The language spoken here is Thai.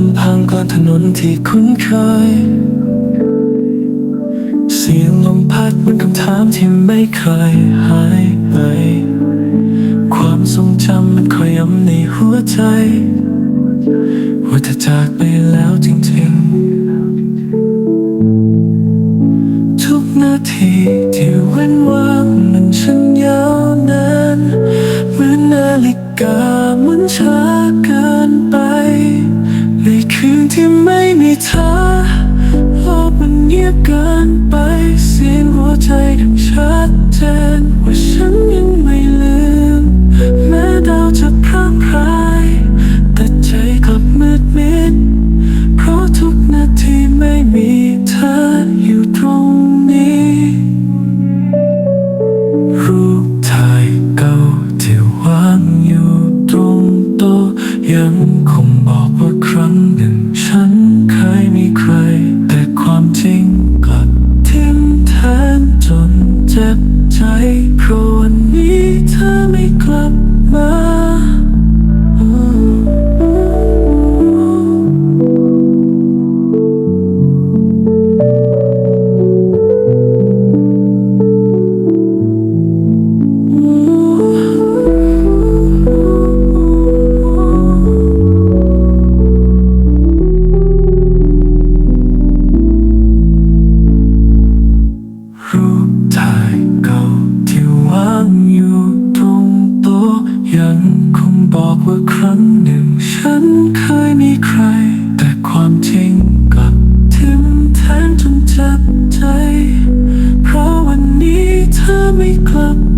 ำพังก็ถนนที่คุ้นเคย เสียงลมพัดมันคำถามที่ไม่เคยหายไป ความทรงจำมันคอยย้ำในหัวใจ ว่าเธอจากไปแล้วจริงๆ ทุกนาทีที่เว้นว่างมันช่างยาวนานเหมือนนาฬิกาหมันช้าเกิน คืนที่ไม่มีเธอโลกมันเงียบเกินไปเสียง ยังคงบอกว่าครั้งหนึ่ง ฉันเคยมีใคร แต่ความจริงกลับทิ้งแทนจนเจ็บใจเพร ยังคงบอกว่าครั้งหนึ่ง ฉันเคยมีใคร แต่ความจริงกลับทิมแทนจนเจ็บใจ เพราะวันนี้เธอไม่กลับ